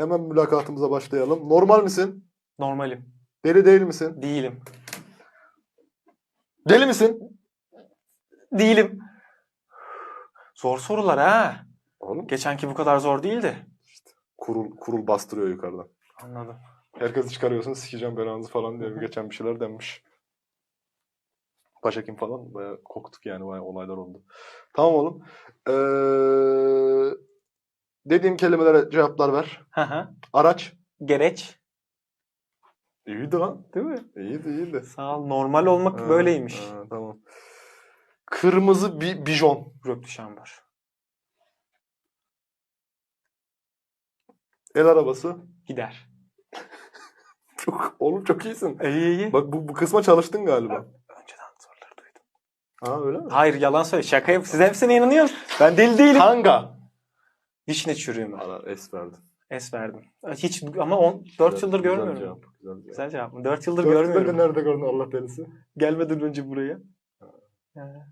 Hemen mülakatımıza başlayalım. Normal misin? Normalim. Deli değil misin? Değilim. Deli misin? Değilim. Zor sorular ha. Oğlum Geçenki bu kadar zor değildi. kurul kurul bastırıyor yukarıdan. Anladım. Herkesi çıkarıyorsun sikeceğim belanızı falan diye geçen bir şeyler denmiş. Başhekim falan bayağı korktuk yani bayağı olaylar oldu. Tamam oğlum. Ee, dediğim kelimelere cevaplar ver. Hı hı. Araç. Gereç. İyiydi lan. Değil mi? İyiydi iyiydi. Sağ ol. Normal olmak Ha, böyleymiş. ha, tamam. Kırmızı bir bijon. Röptüşambar. El arabası. Gider. Çok, oğlum çok iyisin. İyi iyi. Bak bu, bu kısma çalıştın galiba. Önceden soruları duydum. Ha öyle mi? Hayır yalan söyle. Şaka yap. Siz hepsine inanıyorum. Ben deli değilim. Tanga. Vişne çürüğü mü? Ara es verdin. Es verdim. Hiç ama on, 4 Güzel- yıldır güzel görmüyorum. cevap, Güzel cevap. Güzel cevap. 4 yıldır Dört yılda görmüyorum. nerede gördün Allah delisi? Gelmeden önce buraya. Ha.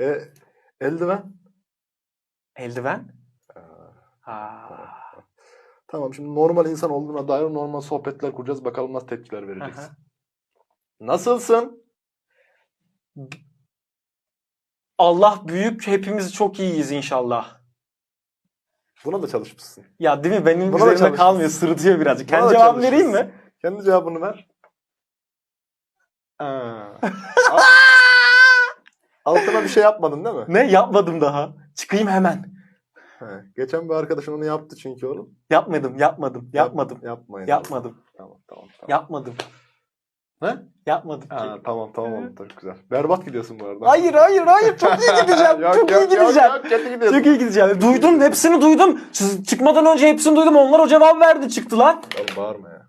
E, eldiven. Eldiven. Ha. Tamam şimdi normal insan olduğuna dair normal sohbetler kuracağız. Bakalım nasıl tepkiler vereceksin. Aha. Nasılsın? Allah büyük. Hepimiz çok iyiyiz inşallah. Buna da çalışmışsın. Ya değil mi? Benim Buna da çalışmışsın. kalmıyor. Sırıtıyor birazcık. Buna Kendi da cevabımı vereyim çalışmışsın. mi? Kendi cevabını ver. Aa. Altına bir şey yapmadın değil mi? Ne? Yapmadım daha. Çıkayım hemen. He. Geçen bir arkadaşın onu yaptı çünkü oğlum. Yapmadım, yapmadım, yapmadım. Yapmayın. Yapmadım, Tamam tamam tamam. yapmadım. Ne? Yapmadım. Ha, tamam tamam oldu çok güzel. Berbat gidiyorsun bu arada. Hayır, hayır, hayır. Çok iyi gideceğim. Yok, çok yok, iyi yok, gideceğim. yok, kötü gidiyorsun. Çok iyi gideceğim. Duydum, hepsini duydum. Siz çıkmadan önce hepsini duydum. Onlar o cevap verdi, çıktılar. Oğlum bağırma ya.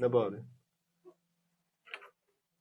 Ne bağırıyor?